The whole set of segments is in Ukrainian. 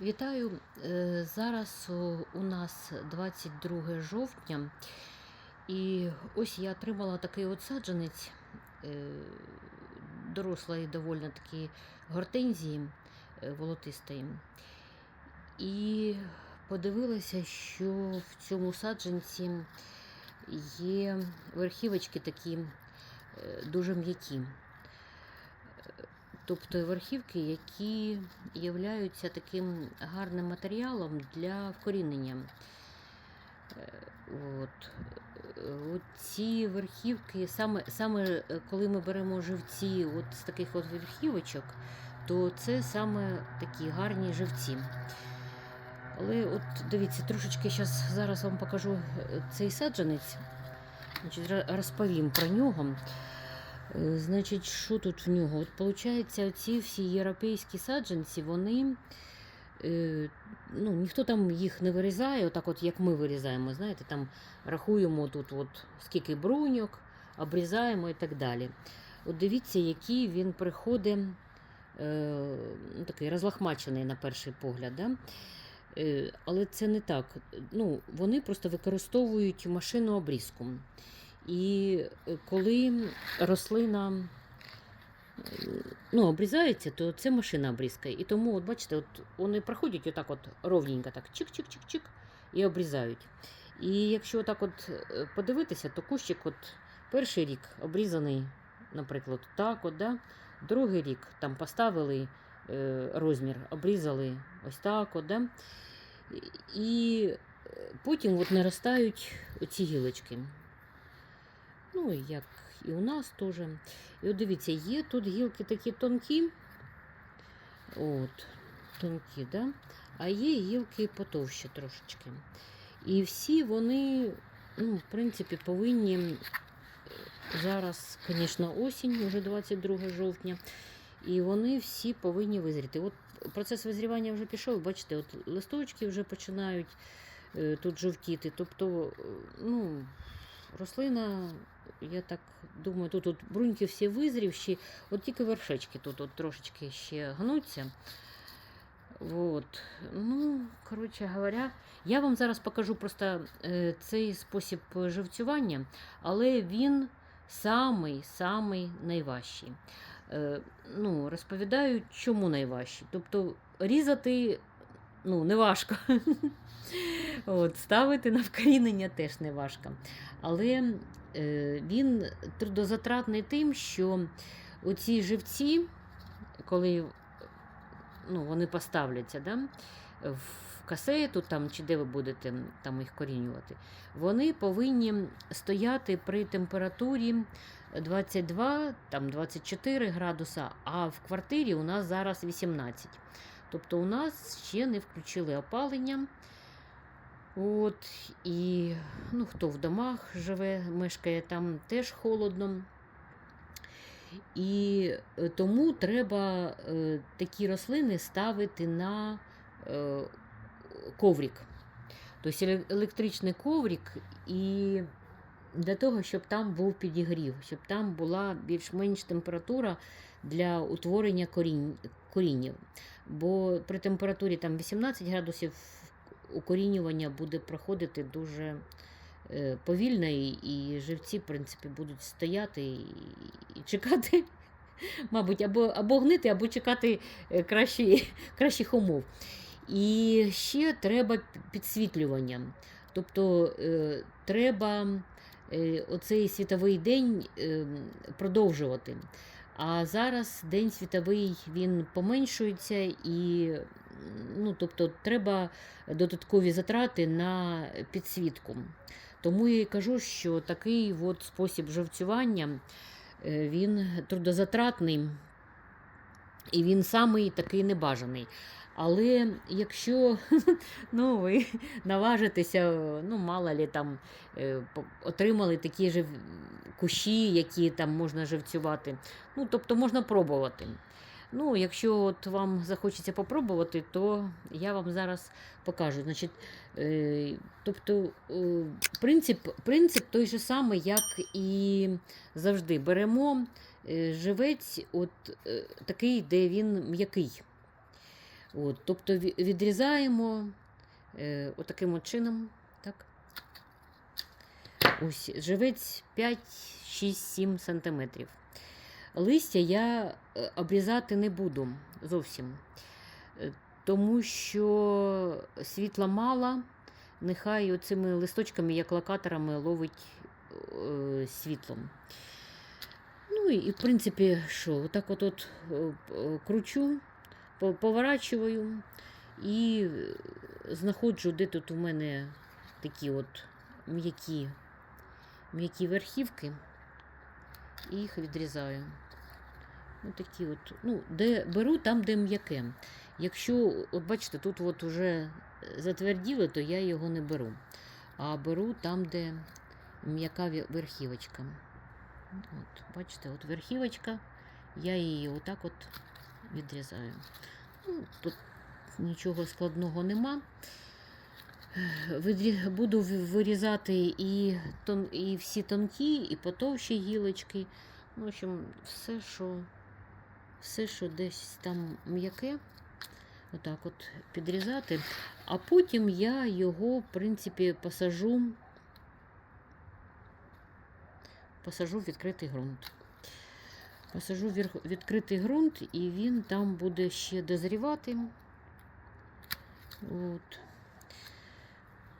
Вітаю! Е, Зараз у- нас 22 жовтня, і ось я отримала такий от саджанець е, дорослої доволі таки гортензії е, волотистої. І подивилася, що в цьому саджанці є верхівочки такі дуже м'які. Тобто верхівки, які являються таким гарним матеріалом для вкорінення. Е, От. Е, ці верхівки, саме, саме е, коли ми беремо живці от з таких от верхівочок, то це саме такі гарні живці. Але от дивіться, трошечки щас, зараз вам покажу цей саджанець. Розповім про нього. Е, Значить, що тут в нього? От виходить, ці всі європейські саджанці, вони. Е, ну, ніхто там їх не вирізає, отак от як ми вирізаємо. Знаєте, там рахуємо тут от скільки бруньок, обрізаємо і так далі. От дивіться, який він приходить е, ну, такий розлахмачений на перший погляд. Да? Але це не так. Ну, вони просто використовують машинну обрізку. І е, коли рослина ну, обрізається, то це машина обрізка. І тому, от бачите, от вони проходять отак от ровненько, так чик-чик-чик-чик і обрізають. І якщо так от е, подивитися, то кущик от перший рік обрізаний, наприклад, так от, да? другий рік там поставили е, розмір, обрізали ось так от, да? І потім от наростають оці гілочки. Ну, як і у нас теж. І от дивіться, є тут гілки такі тонкі. От, тонкі, да? а є гілки потовщі трошечки. І всі вони, ну, в принципі, повинні е, зараз, звісно, осінь, вже 22 жовтня, і вони всі повинні визріти. От процес визрівання вже пішов, бачите, от листочки вже починають е, тут жовтіти. Тобто, е, ну, рослина, я так думаю, тут от бруньки всі визрівші, от тільки вершечки тут от трошечки ще гнуться. Вот. Ну, коротше говоря, я вам зараз покажу просто е, цей спосіб живцювання, але він самий самий найважчий. Е, ну, розповідаю, чому найважчий. Тобто різати ну, не важко. От, ставити на вкорінення теж не важко. Але е, він трудозатратний тим, що оці живці, коли ну, вони поставляться да, в касету там, чи де ви будете там, їх корінювати, вони повинні стояти при температурі 22, там, 24 градуса, а в квартирі у нас зараз 18. Тобто у нас ще не включили опалення. От, і ну, хто в домах живе, мешкає там теж холодно. І е, тому треба е, такі рослини ставити на е, коврик. Тобто електричний коврик, і для того, щоб там був підігрів, щоб там була більш-менш температура для утворення корінь, коріння. Бо при температурі там 18 градусів укорінювання буде проходити дуже е, повільно, і, живці, в принципі, будуть стояти і, чекати, мабуть, або, або гнити, або чекати е, кращі, кращих умов. І ще треба підсвітлювання. Тобто е, треба оцей світовий день продовжувати. А зараз день світовий він поменшується і ну, тобто, треба додаткові затрати на підсвітку. Тому я і кажу, що такий от спосіб живцювання е, він трудозатратний і він самий такий небажаний. Але якщо ну, ви наважитеся, ну, мало ли там е, отримали такі ж кущі, які там можна живцювати, ну, тобто можна пробувати. Ну, якщо от вам захочеться попробувати, то я вам зараз покажу. Значить, е, тобто, е, принцип, принцип той же самий, як і завжди. Беремо е, живець, от е, такий, де він м'який. От, тобто відрізаємо е, отаким от чином. Так. Ось живець 5, 6, 7 сантиметрів. Листя я е, обрізати не буду зовсім, Е, тому що світла мало, нехай оцими листочками, як локаторами, ловить е, світлом. Ну і, в принципі, що, отак от, от кручу, по- поворачую і знаходжу, де тут у мене такі от м'які верхівки, і їх відрізаю. Ну, такі от, ну, де беру там, де м'яке. Якщо, от бачите, тут от уже затверділо, то я його не беру. А беру там, де м'яка верхівочка. От, бачите, от верхівочка, я її отак от відрізаю. Ну, тут нічого складного нема. Буду вирізати і, і всі тонкі, і потовщі гілочки. Ну, в общем, все, що, все, що десь там м'яке, отак от підрізати. А потім я його, в принципі, посажу, посажу в відкритий ґрунт. Посажу в відкритий ґрунт, і він там буде ще дозрівати. От.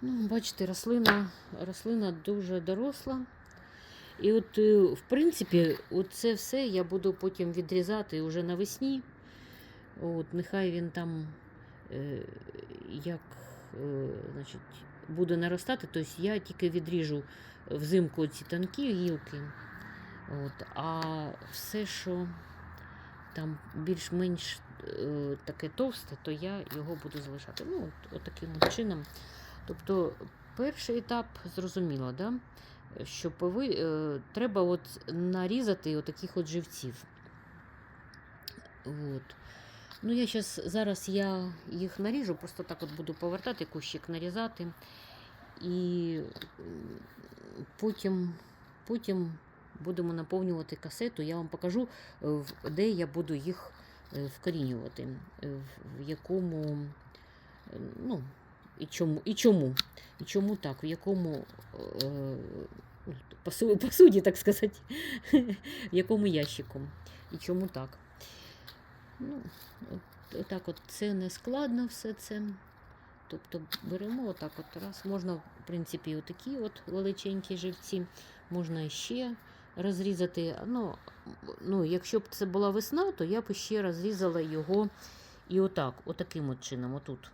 Ну, бачите, рослина, рослина дуже доросла. І от, е, в принципі, це все я буду потім відрізати вже навесні. От, нехай він там е, як е, значить, буде наростати, тобто я тільки відріжу взимку ці тонкі гілки. От, а все, що там більш-менш е, таке товсте, то я його буду залишати. Ну, от, от таким чином. Тобто, перший етап зрозуміло, да? Що пови... е, треба от нарізати отаких от живців. От. Ну, я щас, зараз я їх наріжу, просто так от буду повертати, кущик нарізати. І потім, потім будемо наповнювати касету. Я вам покажу, е, де я буду їх е, вкорінювати, в- якому, ну, і чому, і чому, і чому так, в якому е, посу- посуді, так сказати, в якому ящику, і чому так. Ну, от, отак от це не складно все це. Тобто беремо отак от раз. Можна, в принципі, отакі от величенькі живці, можна ще розрізати. Ну, ну, якщо б це була весна, то я б ще розрізала його і отак, отаким от чином, отут.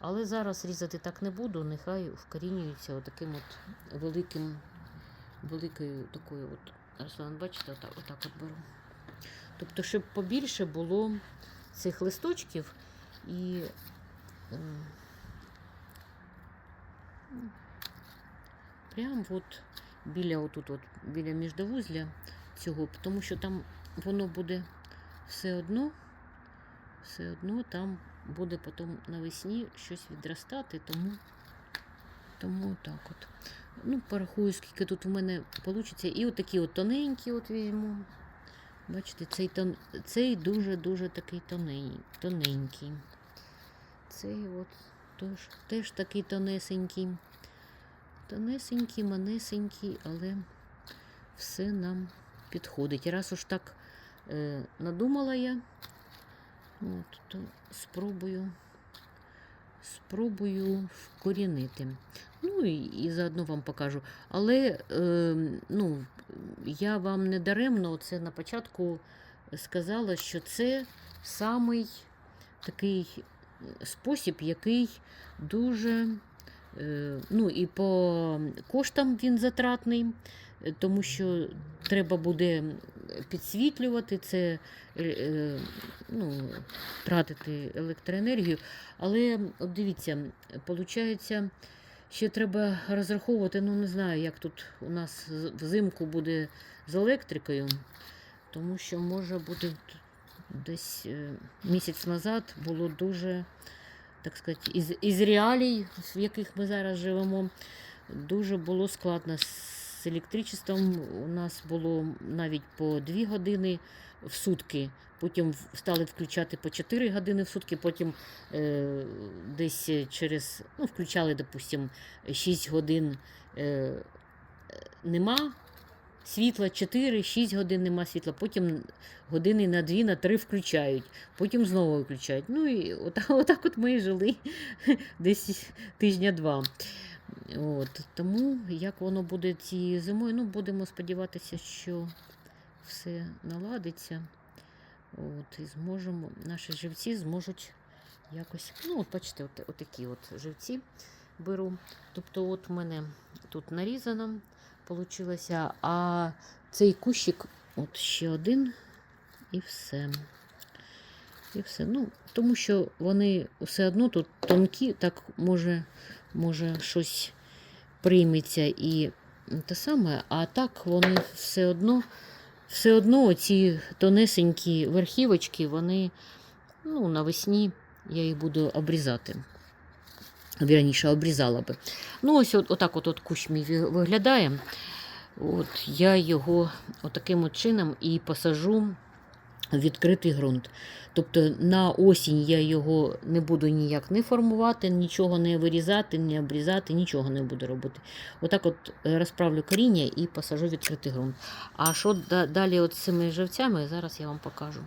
Але зараз різати так не буду, нехай вкорінюється отаким от великим, великою такою от рослиною. Бачите, отак, отак от беру. Тобто, щоб побільше було цих листочків і е, м, прям от біля отут, от, біля міждовузля цього, тому що там воно буде все одно, все одно там буде потім навесні щось відростати, тому, тому так от. Ну, порахую, скільки тут у мене вийде. І отакі от тоненькі от візьму. Бачите, цей, тон, цей дуже-дуже такий тонень, тоненький. Цей от теж, теж такий тонесенький. Тонесенький, манесенький, але все нам підходить. Раз уж так е, надумала я, от, то спробую, спробую вкорінити. Ну і, і заодно вам покажу. Але е, ну, я вам не даремно це на початку сказала, що це самий такий спосіб, який дуже, е, ну і по коштам він затратний, е, тому що треба буде підсвітлювати це, е, е, ну, тратити електроенергію. Але от дивіться, виходить, ще треба розраховувати, ну не знаю, як тут у нас взимку буде з електрикою, тому що може бути десь е, місяць назад було дуже, так сказати, із, із реалій, в яких ми зараз живемо, дуже було складно з електричеством у нас було навіть по 2 години в сутки. Потім стали включати по 4 години в сутки, потім е, десь через, ну, включали, допустим, 6 годин е, нема світла, 4-6 годин нема світла, потім години на 2, на 3 включають, потім знову виключають. Ну і отак, отак от ми і жили десь тижня-два. От, тому як воно буде цією зимою, ну будемо сподіватися, що все наладиться. От, і зможемо, наші живці зможуть якось. Ну, от бачите, от, отакі от живці беру. Тобто, от в мене тут нарізано получилося, а цей кущик, от ще один, і все. І все. Ну, тому що вони все одно тут тонкі, так може, може щось прийметься і те саме, а так вони все одно, все одно ці тонесенькі верхівочки, вони ну, навесні я їх буду обрізати. Вірніше, обрізала би. Ну, ось от, отак от, от кущ мій виглядає. От я його отаким от чином і посажу відкритий ґрунт. Тобто на осінь я його не буду ніяк не формувати, нічого не вирізати, не обрізати, нічого не буду робити. Отак от е, розправлю коріння і посажу відкритий ґрунт. А що далі от з цими живцями, зараз я вам покажу.